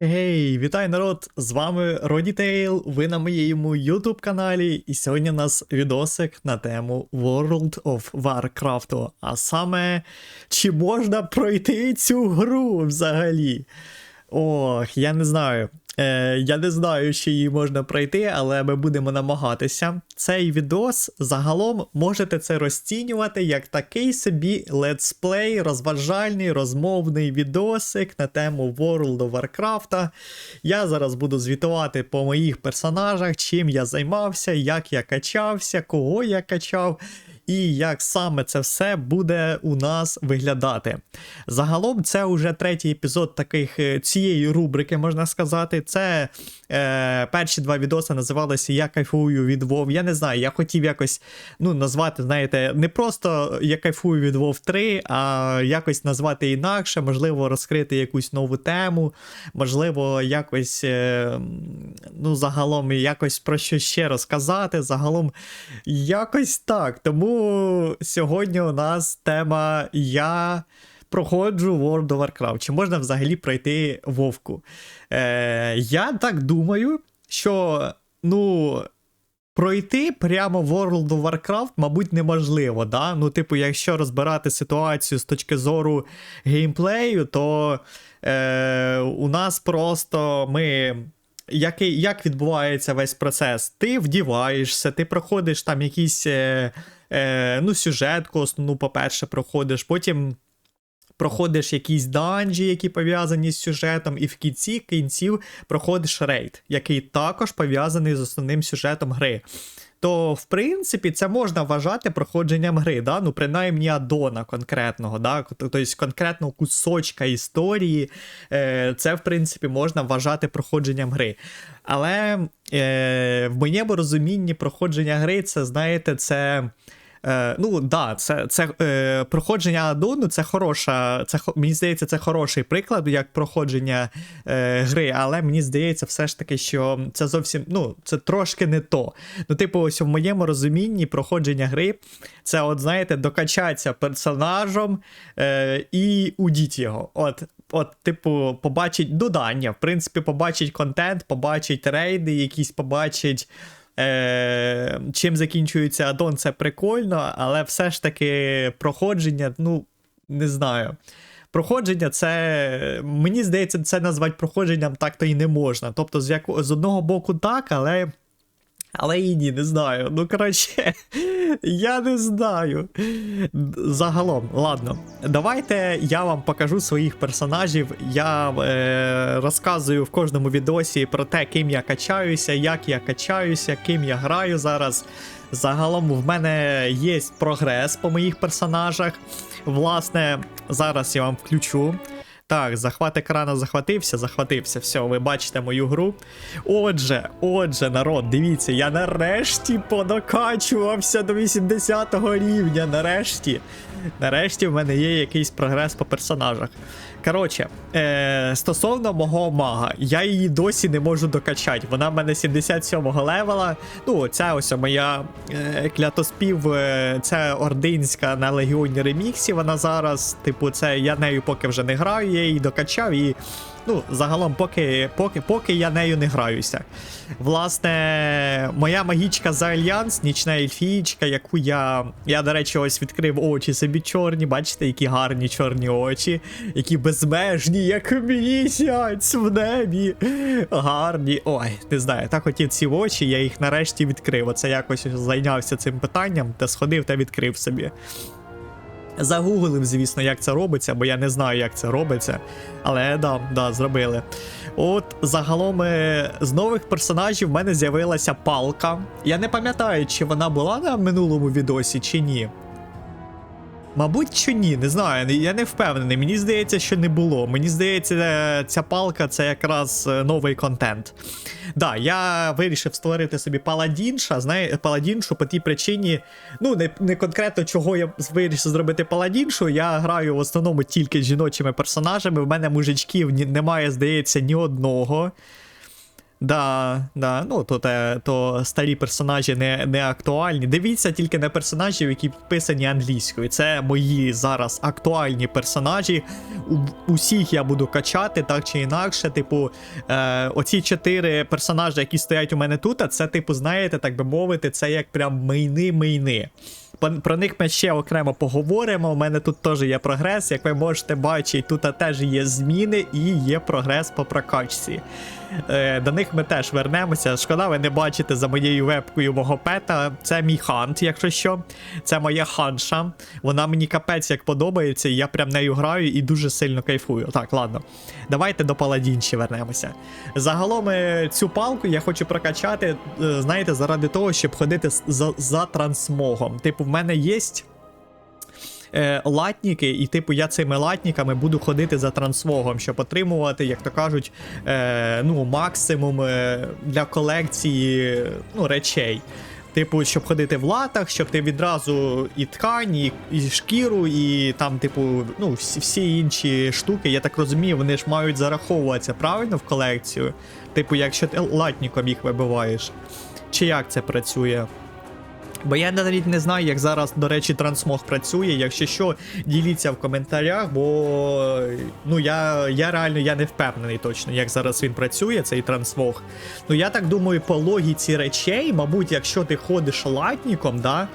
Гей, вітай народ! З вами Родітейл, ви на моєму YouTube каналі, і сьогодні у нас відосик на тему World of Warcraft. А саме, чи можна пройти цю гру взагалі? Ох, я не знаю. Е, я не знаю, чи її можна пройти, але ми будемо намагатися. Цей відос загалом можете це розцінювати як такий собі летсплей, розважальний, розмовний відосик на тему World of Warcraft. Я зараз буду звітувати по моїх персонажах, чим я займався, як я качався, кого я качав. І як саме це все буде у нас виглядати. Загалом, це вже третій епізод таких е, цієї рубрики, можна сказати. Це е, перші два відоси називалися Я кайфую від Вов. Я не знаю, я хотів якось ну, назвати, знаєте, не просто Я кайфую від Вов 3, а якось назвати інакше, можливо, розкрити якусь нову тему, можливо, якось е, ну, загалом якось про що ще розказати. Загалом якось так. Тому сьогодні у нас тема Я проходжу World of Warcraft. Чи можна взагалі пройти Вовку? Е, Я так думаю, що ну. Пройти прямо World of Warcraft, мабуть, неможливо. Да? Ну, типу, якщо розбирати ситуацію з точки зору геймплею, то е, у нас просто ми. Як, як відбувається весь процес? Ти вдіваєшся, ти проходиш там якийсь е, е, ну, сюжетку, основну, по-перше, проходиш, потім проходиш якісь данжі, які пов'язані з сюжетом, і в кінці кінців проходиш рейд, який також пов'язаний з основним сюжетом гри. То, в принципі, це можна вважати проходженням гри, да? ну, принаймні адона конкретного, да? тобто конкретного кусочка історії, е, це, в принципі, можна вважати проходженням гри. Але е, в моєму розумінні проходження гри, це, знаєте, це. Е, Ну, да, це це е, проходження аддону, це хороша. Це мені здається, це хороший приклад як проходження е, гри, але мені здається, все ж таки, що це зовсім ну, це трошки не то. Ну, типу, ось в моєму розумінні проходження гри це, от, знаєте, докачатися персонажем е, і удіть його. От. От, типу, побачить додання, в принципі, побачить контент, побачить рейди, якісь побачить. Е, Чим закінчується аддон, це прикольно, але все ж таки проходження, ну, не знаю. Проходження, це, мені здається, це назвати проходженням так-то і не можна. Тобто, з, яко, з одного боку, так, але. Але і ні, не знаю. Ну, коротше, я не знаю. Загалом, ладно, давайте я вам покажу своїх персонажів. Я е, розказую в кожному відосі про те, ким я качаюся, як я качаюся, ким я граю зараз. Загалом в мене є прогрес по моїх персонажах. Власне, зараз я вам включу. Так, захват екрана захватився, захватився. Все, ви бачите мою гру. Отже, отже, народ, дивіться, я нарешті подокачувався до 80 го рівня. Нарешті. Нарешті в мене є якийсь прогрес по персонажах. Коротше, е, стосовно мого мага, я її досі не можу докачати. Вона в мене 77-го левела. Ну, ця ось моя е, клятоспів, е, це ординська на Легіоні реміксі. Вона зараз, типу, це я нею поки вже не граю, я її докачав і Ну, загалом, поки поки, поки я нею не граюся. Власне, моя магічка за альянс, нічна ельфієчка, яку я. Я, до речі, ось відкрив очі собі чорні. Бачите, які гарні чорні очі, які безмежні, як місяць в небі. Гарні. Ой, не знаю, так хотів ці очі, я їх нарешті відкрив. Оце якось зайнявся цим питанням та сходив та відкрив собі. Загуглив, звісно, як це робиться, бо я не знаю, як це робиться. Але да, да, зробили. От загалом е, з нових персонажів в мене з'явилася палка. Я не пам'ятаю, чи вона була на минулому відосі, чи ні. Мабуть, що ні, не знаю. Я не впевнений. Мені здається, що не було. Мені здається, е, ця палка це якраз е, новий контент. Да, я вирішив створити собі паладінша, знає, паладіншу по тій причині. Ну, не не конкретно чого я вирішив зробити паладіншу. Я граю в основному тільки з жіночими персонажами. В мене мужичків немає, здається, ні одного. Да, да, ну то, те, то старі персонажі не, не актуальні. Дивіться тільки на персонажів, які підписані англійською. Це мої зараз актуальні персонажі. У, усіх я буду качати так чи інакше. Типу, е, оці чотири персонажі, які стоять у мене тут, а це, типу, знаєте, так би мовити, це як прям мийни-мийни. Про них ми ще окремо поговоримо. У мене тут теж є прогрес. Як ви можете бачити, тут теж є зміни і є прогрес по прокачці. Е, до них ми теж вернемося. Шкода, ви не бачите за моєю вебкою мого пета. Це мій хант, якщо що. Це моя ханша. Вона мені капець як подобається, і я прям нею граю і дуже сильно кайфую. Так, ладно. Давайте до паладінчі вернемося. Загалом е, цю палку я хочу прокачати, е, знаєте, заради того, щоб ходити за, за трансмогом. Типу, мене є е, латніки, і типу я цими латніками буду ходити за трансмогом, щоб отримувати, як то кажуть, е, ну, максимум е, для колекції ну, речей. Типу, щоб ходити в латах, щоб ти відразу і ткань, і, і шкіру, і там, типу, ну, всі, всі інші штуки, я так розумію, вони ж мають зараховуватися правильно в колекцію. Типу, якщо ти латніком їх вибиваєш. Чи як це працює? Бо я навіть не знаю, як зараз, до речі, трансмог працює. Якщо що, діліться в коментарях, бо ну я, я реально я не впевнений точно, як зараз він працює, цей трансмог. Ну я так думаю, по логіці речей, мабуть, якщо ти ходиш латніком, да.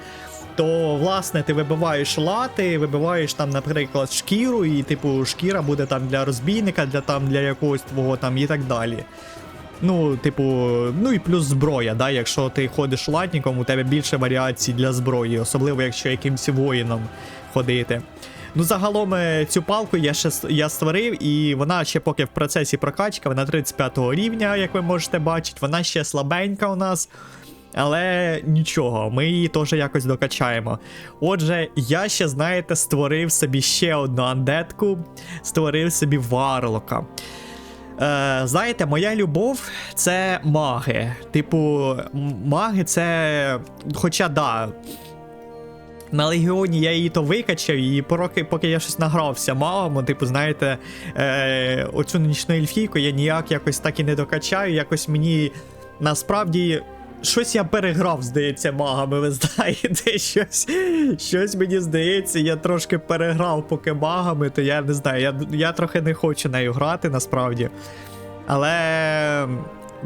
То, власне, ти вибиваєш лати, вибиваєш там, наприклад, шкіру, і, типу, шкіра буде там для розбійника, для там для якогось твого там і так далі. Ну, типу, ну і плюс зброя, да, якщо ти ходиш латником, у тебе більше варіацій для зброї, особливо якщо якимсь воїном ходити. Ну, загалом е, цю палку я ще я створив, і вона ще поки в процесі прокачки, вона 35 рівня, як ви можете бачити, вона ще слабенька у нас. Але нічого, ми її теж якось докачаємо. Отже, я ще, знаєте, створив собі ще одну андетку, створив собі варлока. Е, знаєте, моя любов це маги. Типу, маги це. Хоча да. На Легіоні я її то викачав, і поки, поки я щось награвся магом, типу, знаєте, е, оцю нічну ельфійку я ніяк якось так і не докачаю. Якось мені насправді. Щось я переграв, здається, магами, ви знаєте, щось, щось мені здається, я трошки переграв поки магами, то я не знаю, я, я трохи не хочу нею грати насправді. Але.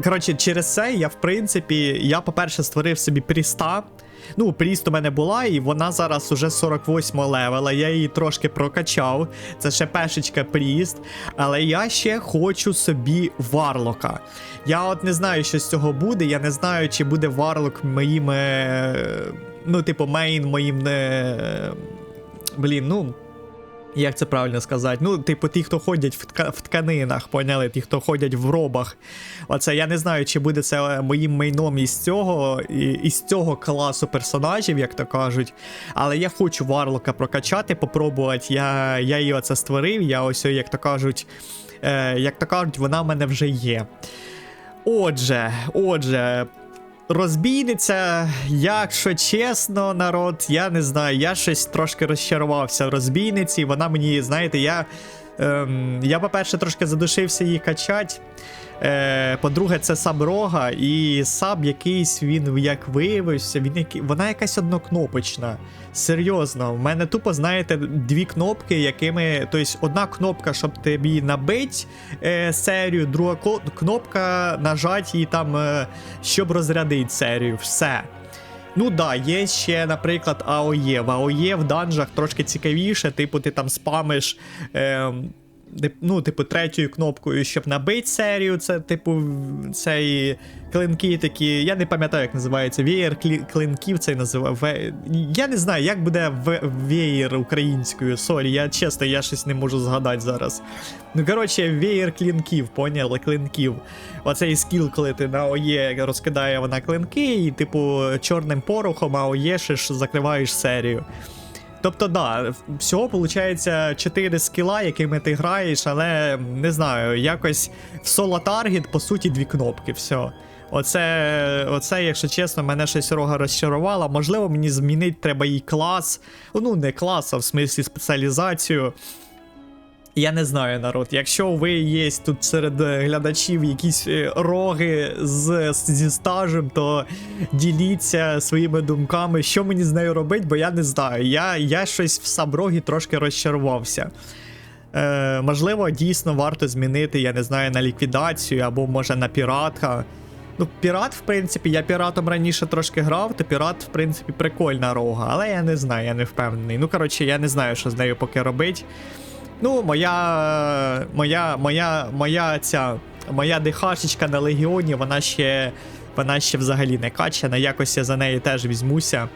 Коротше, через це я, в принципі, я, по-перше, створив собі пріста. Ну, пріст у мене була, і вона зараз уже 48 левела. Я її трошки прокачав. Це ще пешечка пріст. Але я ще хочу собі варлока. Я от не знаю, що з цього буде. Я не знаю, чи буде варлок моїм. е, Ну, типу, мейн моїм. Блін, ну. Як це правильно сказати? Ну, типу, ті, хто ходять в, тка- в тканинах, поняли? Ті, хто ходять в робах. Оце я не знаю, чи буде це моїм мейном із цього, із цього класу персонажів, як то кажуть. Але я хочу Варлока прокачати, попробувати. Я, я її оце створив, я ось, як то кажуть, е, як то кажуть, вона в мене вже є. Отже, отже. Розбійниця, якщо чесно, народ, я не знаю, я щось трошки розчарувався в розбійниці. Вона мені, знаєте, я. Ем, я, по-перше, трошки задушився її качать. Е, по-друге, це саб рога, і саб якийсь він як виявився, він який, вона якась однокнопочна. Серйозно, в мене тупо, знаєте, дві кнопки, якими. Тобто, одна кнопка, щоб тобі набить е, серію, друга кнопка нажать її там, е, щоб розрядити серію. Все. Ну да, є ще, наприклад, АОЄ. В АОЄ в данжах трошки цікавіше, типу, ти там спамиш. Е, ну, типу, третьою кнопкою, щоб набити серію. Це, типу, цей клинки такі. Я не пам'ятаю, як називається. Веєр клинків цей називав. Я не знаю, як буде веєр українською. Сорі, я чесно, я щось не можу згадати зараз. Ну, коротше, веєр клінків, поняли? Клинків. Оцей скіл, коли ти на ОЄ розкидає вона клинки, і, типу, чорним порохом, а ОЄшиш, закриваєш серію. Тобто, да, всього виходить 4 скіла, якими ти граєш, але не знаю, якось в соло таргет, по суті, дві кнопки. Все. Оце, оце, якщо чесно, мене щось рога розчарувала. Можливо, мені змінити треба їй клас. Ну, не клас, а в смислі спеціалізацію. Я не знаю, народ. Якщо ви є тут серед е, глядачів якісь е, роги з, зі стажем, то діліться своїми думками, що мені з нею робити, бо я не знаю. Я, я щось в саброгі трошки розчарувався. Е, можливо, дійсно варто змінити, я не знаю, на ліквідацію або може на піратка. Ну, пірат, в принципі, я піратом раніше трошки грав, то пірат, в принципі, прикольна рога, але я не знаю, я не впевнений. Ну, коротше, я не знаю, що з нею поки робить. Ну, моя. Моя. Моя. Моя ця. Моя дихашечка на легіоні, вона ще. Вона ще взагалі не качана, якось я за неї теж візьмуся.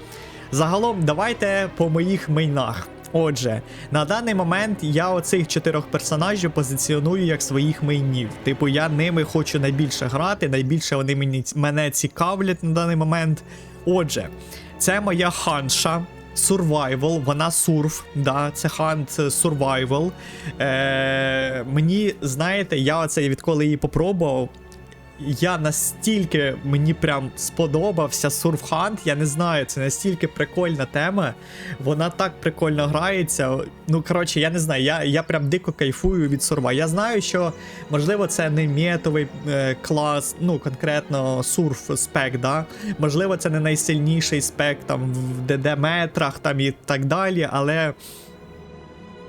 Загалом, давайте по моїх мейнах. Отже, на даний момент я оцих чотирьох персонажів позиціоную як своїх мейнів. Типу, я ними хочу найбільше грати, найбільше вони мені, мене цікавлять на даний момент. Отже, це моя ханша. Survival, вона сурф, да, це хант survival. Е, мені, знаєте, я оце відколи її попробував. Я настільки мені прям сподобався сурфхант, я не знаю, це настільки прикольна тема. Вона так прикольно грається. Ну, коротше, я не знаю, я, я прям дико кайфую від сурва. Я знаю, що можливо це не метовий е, клас, ну конкретно сурф спек, да? Можливо, це не найсильніший спек там в ДД метрах там і так далі, але.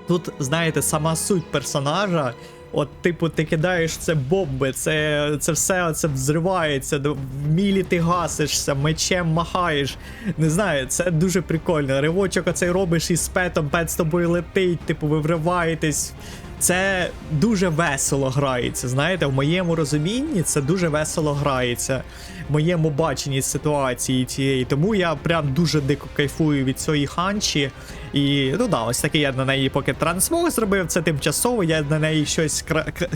Тут, знаєте, сама суть персонажа. От, типу, ти кидаєш це бомби, це це все це взривається, в мілі ти гасишся, мечем махаєш. Не знаю, це дуже прикольно. Ривочок оцей робиш із петом, пет з тобою летить, типу, ви вриваєтесь. Це дуже весело грається. Знаєте, в моєму розумінні це дуже весело грається. В моєму баченні ситуації цієї. Тому я прям дуже дико кайфую від цієї ханчі. І ну да, ось такий я на неї поки трансмог зробив. Це тимчасово. Я на неї щось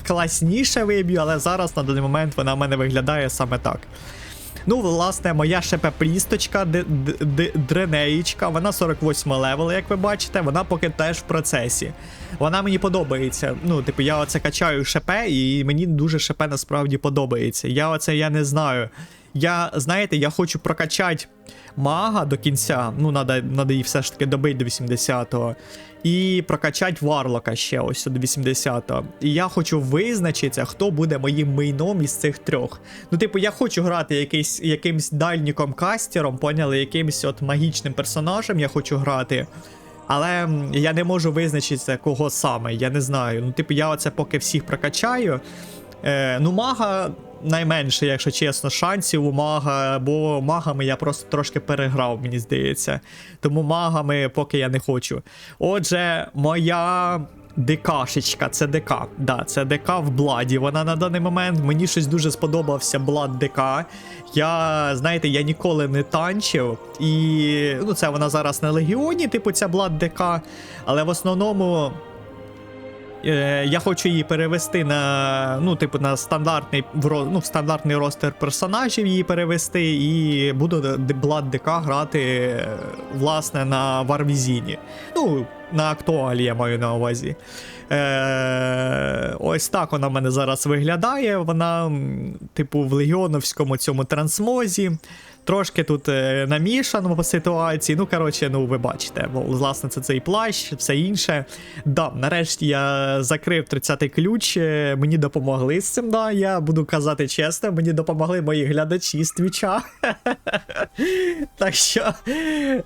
класніше виб'ю, але зараз на даний момент вона в мене виглядає саме так. Ну, власне, моя шепе-прісточка, дренеїчка, вона 48 левел, як ви бачите, вона поки теж в процесі. Вона мені подобається. Ну, типу, я оце качаю шепе, і мені дуже шепе насправді подобається. Я оце я не знаю. Я, знаєте, я хочу прокачати мага до кінця. Ну, надо, надо її все ж таки добити до 80-го. І прокачати варлока ще ось до 80-го. І я хочу визначитися, хто буде моїм мейном із цих трьох. Ну, типу, я хочу грати якийсь, якимсь дальніком кастером, поняли, якимсь от магічним персонажем я хочу грати. Але я не можу визначитися, кого саме. Я не знаю. Ну, типу, я оце поки всіх прокачаю. Е, ну, мага найменше, якщо чесно, шансів у мага, бо магами я просто трошки переграв, мені здається. Тому магами поки я не хочу. Отже, моя. ДКшечка, це ДК. Да, це ДК в Бладі. Вона на даний момент. Мені щось дуже сподобався Блад ДК. Я, знаєте, я ніколи не танчив. І ну, це вона зараз на Легіоні, типу, ця Блад ДК. Але в основному Е, я хочу її перевести на ну, типу, на стандартний в ну, в стандартний ростер персонажів її перевести, і буду Blood ДК грати е, власне на Варвізіні. Ну, на актуалі я маю на увазі. Е, ось так вона в мене зараз виглядає. Вона, типу, в легіоновському цьому трансмозі. Трошки тут е, намішано по ситуації. Ну, коротше, ну ви бачите, бо, власне, це цей плащ, все інше. Да, нарешті я закрив 30-й ключ. е, Мені допомогли з цим. Да, я буду казати чесно, мені допомогли мої глядачі з твіча. Так що,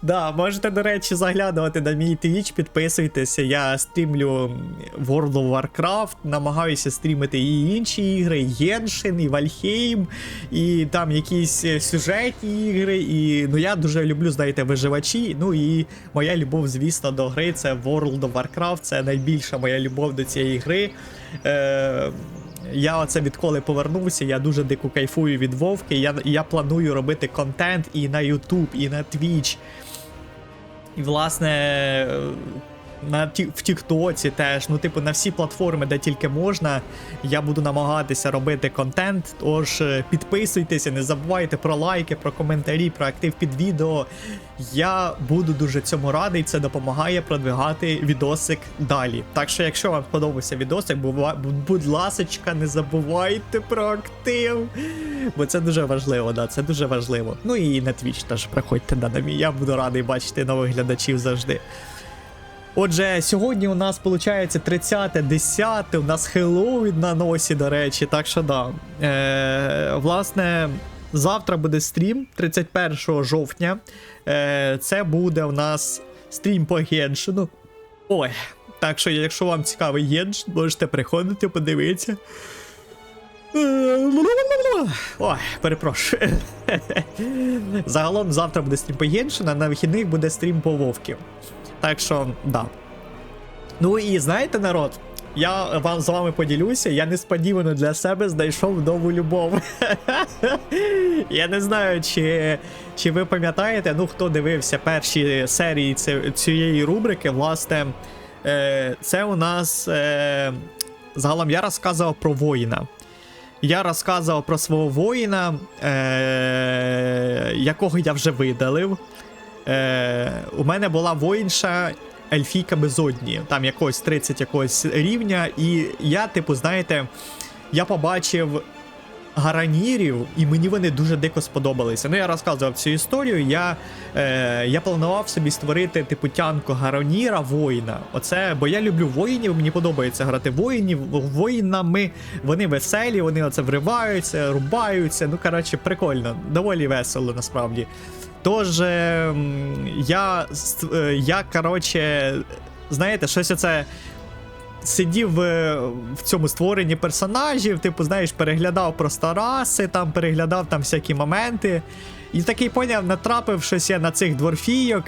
да, можете, до речі, заглядувати на мій твіч, підписуйтеся. Я стрімлю World of Warcraft, намагаюся стрімити і інші ігри, Genshin, і Valheim, і там якісь е, сюжетні ігри. І ну я дуже люблю, знаєте, виживачі. Ну і моя любов, звісно, до гри це World of Warcraft, це найбільша моя любов до цієї гри. Е, я оце відколи повернувся, я дуже дико кайфую від Вовки. Я, я планую робити контент і на YouTube, і на Twitch. І, власне, на в Тіктоці теж, ну, типу, на всі платформи, де тільки можна, я буду намагатися робити контент. Тож е, підписуйтеся, не забувайте про лайки, про коментарі, про актив під відео. Я буду дуже цьому радий, це допомагає продвигати відосик далі. Так що, якщо вам сподобався відосик, будь ласочка, не забувайте про актив. Бо це дуже важливо, да, це дуже важливо. Ну і на Twitch теж приходьте на мій. Я буду радий бачити нових глядачів завжди. Отже, сьогодні у нас виходить 30 10 у нас Хеллоуін на носі, до речі, так що да. Е, власне, завтра буде стрім 31 жовтня. Е, це буде у нас стрім по Геншину. Ой, так що, якщо вам цікавий Геншин, можете приходити, подивитися. Ой, перепрошую. Загалом завтра буде стрім по Геншину, а на вихідних буде стрім по Вовків. Так що, да. Ну і знаєте, народ, я вам з вами поділюся, я несподівано для себе знайшов нову любов. я не знаю, чи, чи ви пам'ятаєте, ну хто дивився перші серії цієї рубрики, власне, е, це у нас е, загалом я розказував про воїна. Я розказував про свого воїна, е, якого я вже видалив. Е, у мене була воїнша Ельфійка Безодні, там якогось 30 якогось рівня, і я, типу, знаєте, я побачив гаранірів, і мені вони дуже дико сподобалися. Ну, я розказував цю історію. Я, е, я планував собі створити типу тянку гараніра воїна. Оце, бо я люблю воїнів, мені подобається грати воїнів. Воїнами вони веселі, вони оце вриваються, рубаються. Ну, коротше, прикольно, доволі весело насправді. Тож я, е, я коротше, знаєте, щось оце сидів е, в цьому створенні персонажів, типу, знаєш, переглядав просто раси, там переглядав там всякі моменти. І такий поняв, натрапив щось я на цих дворфійок.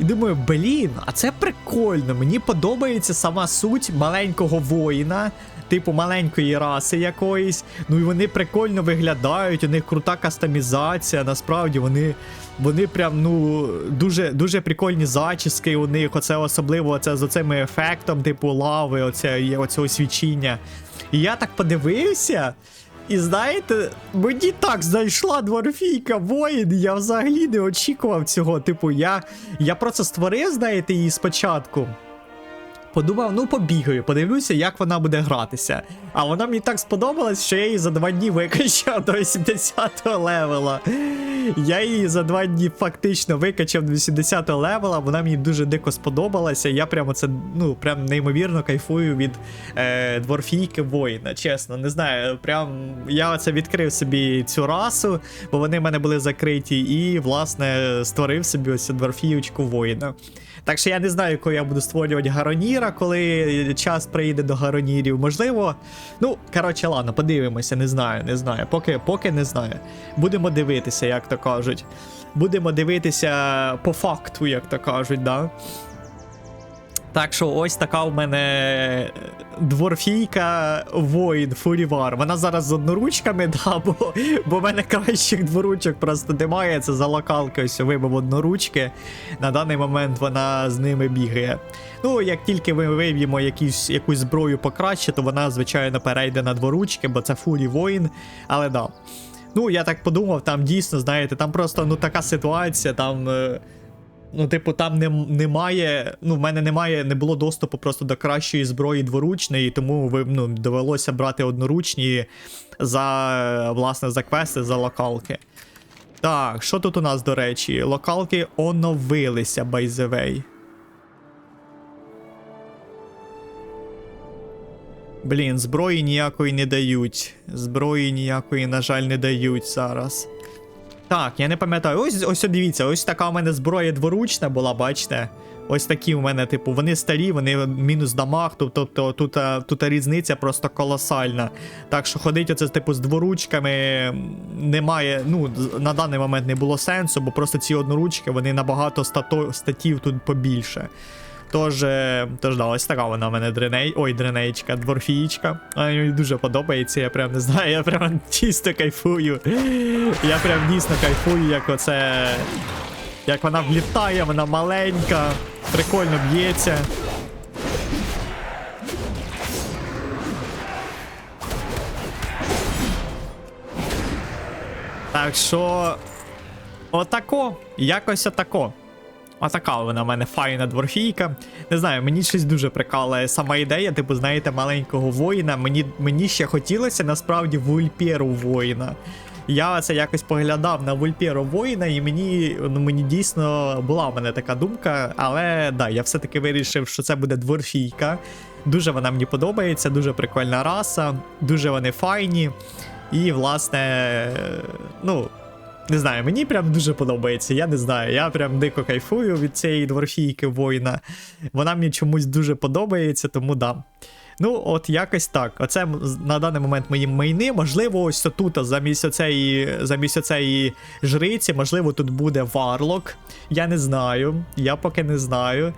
І думаю, блін, а це прикольно. Мені подобається сама суть маленького воїна, типу маленької раси якоїсь. Ну і вони прикольно виглядають, у них крута кастомізація. Насправді вони, вони прям ну дуже, дуже прикольні зачіски у них. Оце особливо оце з оцим ефектом, типу лави, оце, оцього свічіння. І я так подивився. І знаєте, мені так знайшла дворфійка воїн, я взагалі не очікував цього. Типу, я, я просто створив, знаєте, її спочатку. Подумав, ну побігаю, подивлюся, як вона буде гратися. А вона мені так сподобалась, що я її за два дні викачав до 80 левела. Я її за два дні фактично викачав до 80 левела, вона мені дуже дико сподобалася. Я прямо це, ну, прям неймовірно кайфую від е, дворфійки воїна. Чесно, не знаю. Прям я це відкрив собі цю расу, бо вони в мене були закриті, і, власне, створив собі ось цю дворфіючку воїна. Так що я не знаю, коли я буду створювати Гароніра, коли час прийде до Гаронірів. Можливо. Ну, коротше, ладно, подивимося, не знаю, не знаю. Поки, поки не знаю. Будемо дивитися, як то кажуть. Будемо дивитися по факту, як то кажуть, да. Так що ось така у мене дворфійка воїн Фурівар. Вона зараз з одноручками, да, бо, бо в мене кращих дворучок просто немає. Це за локалки ось вибив одноручки. На даний момент вона з ними бігає. Ну, як тільки ми виб'ємо якісь, якусь зброю покраще, то вона, звичайно, перейде на дворучки, бо це фурі воїн. Але да. Ну, я так подумав, там дійсно, знаєте, там просто ну така ситуація, там. Ну, типу, там не, немає. Ну, в мене немає, не було доступу просто до кращої зброї дворучної, тому ви, ну, довелося брати одноручні за власне за квести, за локалки. Так, що тут у нас, до речі? Локалки оновилися, way. Блін, зброї ніякої не дають. Зброї ніякої, на жаль, не дають зараз. Так, я не пам'ятаю. Ось ось дивіться, ось така у мене зброя дворучна була, бачите? Ось такі у мене, типу, вони старі, вони мінус дамаг, тобто тобто тут, тут різниця просто колосальна. Так що ходить оце, типу, з дворучками немає, ну, на даний момент не було сенсу, бо просто ці одноручки, вони набагато статів тут побільше. Тож, е, тож да, ось така вона в мене дреней. Ой, дренейчка, дворфієчка. Мені дуже подобається, я прям не знаю, я прям чисто кайфую. Я прям дійсно кайфую, як оце. Як вона влітає, вона маленька, прикольно б'ється. Так що. Отако, якось отако. Отака вона в мене файна дворфійка. Не знаю, мені щось дуже прикалує сама ідея, типу, знаєте, маленького воїна. Мені, мені ще хотілося насправді вульпєру воїна. Я це якось поглядав на Вольпєро воїна, і мені ну, мені дійсно була в мене така думка. Але да, я все-таки вирішив, що це буде дворфійка. Дуже вона мені подобається, дуже прикольна раса, дуже вони файні. І, власне, ну. Не знаю, мені прям дуже подобається. Я не знаю. Я прям дико кайфую від цієї дворфійки воїна. Вона мені чомусь дуже подобається, тому да. Ну, от якось так. Оце на даний момент мої майни. Можливо, ось тут замість оцеї, замість оцеї жриці, можливо, тут буде варлок. Я не знаю. Я поки не знаю.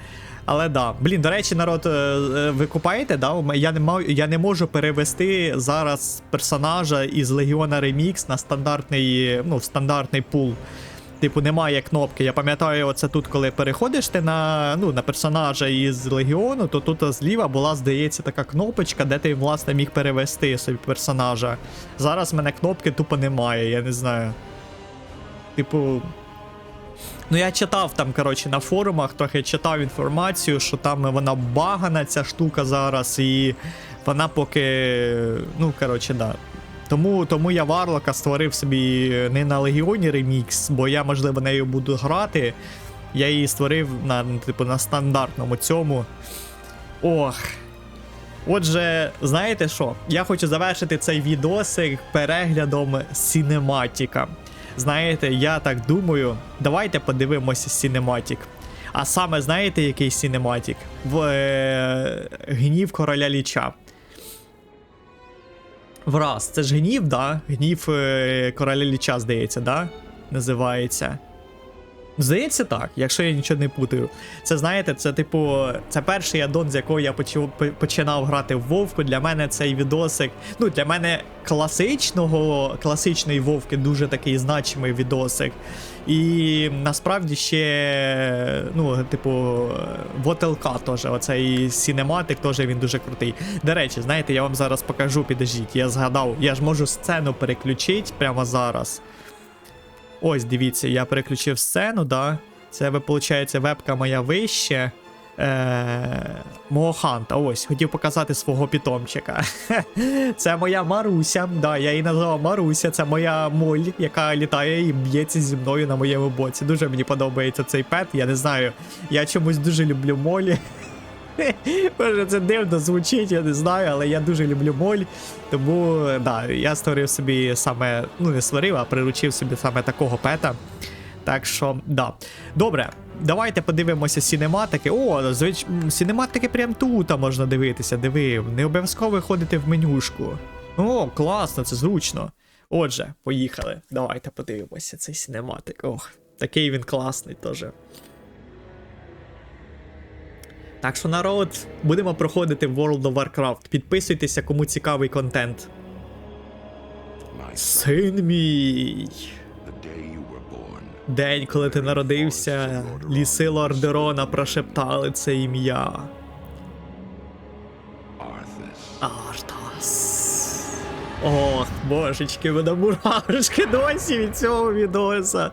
Але да. Блін, до речі, народ, е, е, ви купаєте, да? Я не маю, я не можу перевести зараз персонажа із Легіона Remix на стандартний, ну, стандартний пул. Типу, немає кнопки. Я пам'ятаю, оце тут, коли переходиш ти на, ну, на персонажа із Легіону, то тут зліва була, здається, така кнопочка, де ти, власне, міг перевести собі персонажа. Зараз в мене кнопки тупо немає, я не знаю. Типу. Ну, я читав там, коротше, на форумах, трохи читав інформацію, що там вона багана, ця штука зараз, і вона поки. Ну, коротше, да. Тому, тому я Варлока створив собі не на Легіоні ремікс, бо я, можливо, нею буду грати. Я її створив на, ну, типу, на стандартному цьому. Ох. Отже, знаєте що? Я хочу завершити цей відосик переглядом синематіка. Знаєте, я так думаю, давайте подивимося синематік. А саме, знаєте, який синематік? В е, гнів короля ліча. Враз, це ж гнів, да? Гнів е, короля ліча, здається, да? Називається. Здається, так, якщо я нічого не путаю. Це знаєте, це типу, це перший аддон, з якого я починав грати в Вовку. Для мене цей відосик. Ну, для мене класичного, класичної Вовки дуже такий значимий відосик. І насправді ще, ну, типу, в ОТЛК теж, оцей синематик теж він дуже крутий. До речі, знаєте, я вам зараз покажу, підождіть. Я згадав, я ж можу сцену переключити прямо зараз. Ось, дивіться, я переключив сцену, да. Це, виходить, вебка моя вище. Е, мого ханта. Ось, хотів показати свого питомчика. Це моя Маруся. Да, я її назвав Маруся. Це моя моль, яка літає і б'ється зі мною на моєму боці. Дуже мені подобається цей пет. Я не знаю. Я чомусь дуже люблю молі. Може, це дивно звучить, я не знаю, але я дуже люблю моль. Тому да, я створив собі саме, ну не створив, а приручив собі саме такого пета. Так що, да. Добре, давайте подивимося сінематики. О, звич... сінематики прям тут можна дивитися. Диви, не обов'язково виходити в менюшку. О, класно, це зручно. Отже, поїхали. Давайте подивимося цей сінематик. Ох, такий він класний теж. Так що, народ, будемо проходити World of Warcraft. Підписуйтеся, кому цікавий контент. Син мій. День, коли ти народився, ліси Лордерона прошептали це ім'я. Артас. Ох, божечки, мене мурашки досі від цього відоса.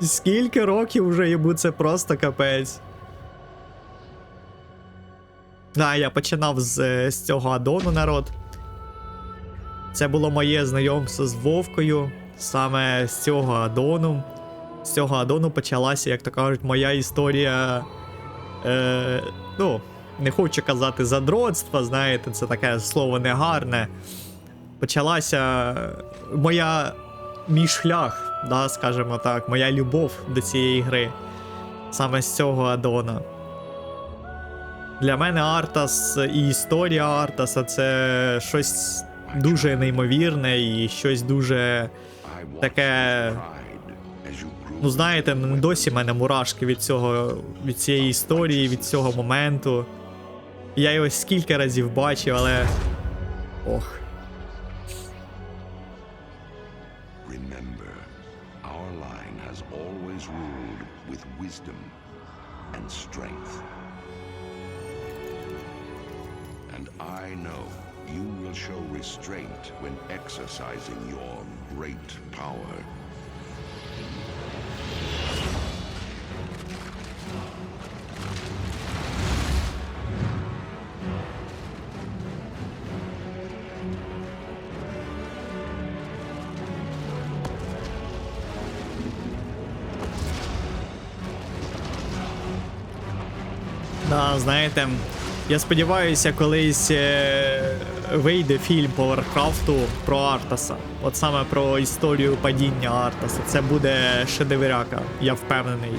Скільки років вже йому це просто капець. Да, я починав з, з цього адону народ. Це було моє знайомство з Вовкою. Саме з цього адону. З цього адону почалася, як то кажуть, моя історія. Е, ну, не хочу казати задротства, знаєте, це таке слово негарне. Почалася моя мій шлях, да, скажімо так, моя любов до цієї гри. Саме з цього адона. Для мене Артас і історія Артаса це щось дуже неймовірне і щось дуже. Таке. Ну, знаєте, досі в мене мурашки від цього, від цієї історії, від цього моменту. Я його скільки разів бачив, але. Ох. know, you will show restraint when exercising your great power. Да, знаєте, я сподіваюся, колись е, вийде фільм по Варкрафту про Артаса. От саме про історію падіння Артаса. Це буде шедевряка, я впевнений.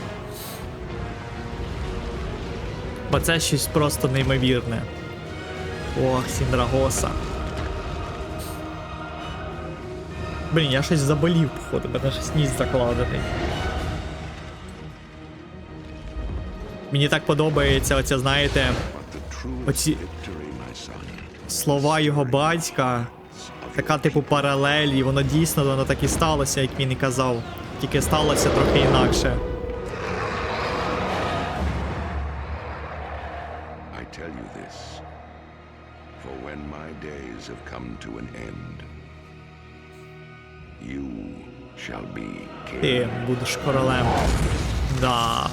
Бо це щось просто неймовірне. Ох, Сіндрагоса. Блін, я щось заболів, походу, мене щось ніс закладений. Мені так подобається оця, знаєте, Оці- слова його батька. Така, типу, паралель, і воно дійсно воно так і сталося, як він і казав. Тільки сталося трохи інакше. I tell you this, for when my days have come to an end, you shall be king. Ти будеш королем. Да.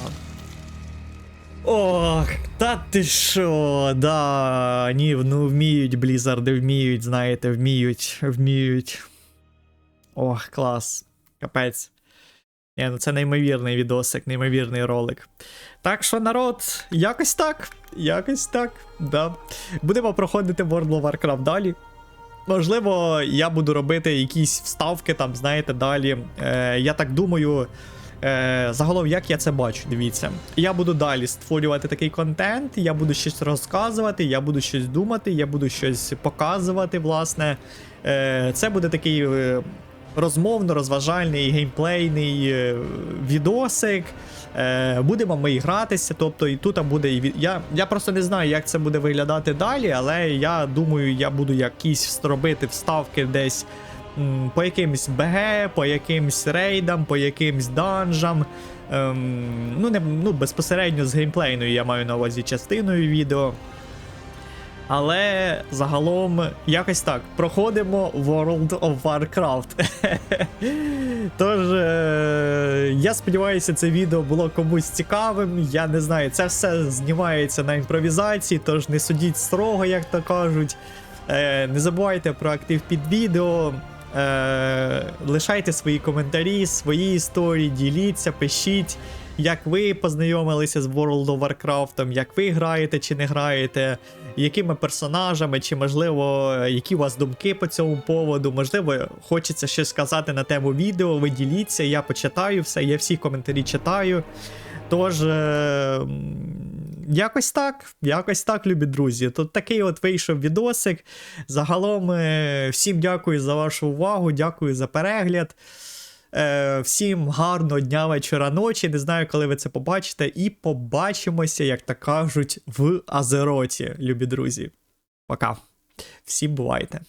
Ох, та ти що, да. Ні, ну вміють Блізарди, вміють, знаєте, вміють, вміють. Ох, клас. Капець. Ні, ну це неймовірний відосик, неймовірний ролик. Так що, народ, якось так. Якось так. Да. Будемо проходити World of Warcraft далі. Можливо, я буду робити якісь вставки там, знаєте, далі. Е, я так думаю. Е, загалом, як я це бачу, дивіться. Я буду далі створювати такий контент, я буду щось розказувати, я буду щось думати, я буду щось показувати, власне. Е, це буде такий е, розмовно-розважальний, геймплейний е, відосик. Е, будемо ми гратися, тобто і тут буде я, я просто не знаю, як це буде виглядати далі, але я думаю, я буду якісь робити вставки десь по якимсь БГ, по якимсь рейдам, по якимсь данжам. Ем, ну, не, ну, безпосередньо з геймплейною я маю на увазі частиною відео. Але загалом якось так. Проходимо World of Warcraft. Тож, е, я сподіваюся, це відео було комусь цікавим. Я не знаю, це все знімається на імпровізації, тож не судіть строго, як то кажуть. Е, не забувайте про актив під відео. Е, лишайте свої коментарі, свої історії, діліться, пишіть, як ви познайомилися з World of Warcraft, як ви граєте чи не граєте, якими персонажами, чи можливо, які у вас думки по цьому поводу. Можливо, хочеться щось сказати на тему відео. Ви діліться, я почитаю все, я всі коментарі читаю. Тож, е, якось так, якось так, любі друзі. Тут такий от вийшов відосик. Загалом, е, всім дякую за вашу увагу, дякую за перегляд. Е, всім гарного дня, вечора, ночі. Не знаю, коли ви це побачите. І побачимося, як то кажуть, в Азероті, любі друзі. Пока. Всім бувайте.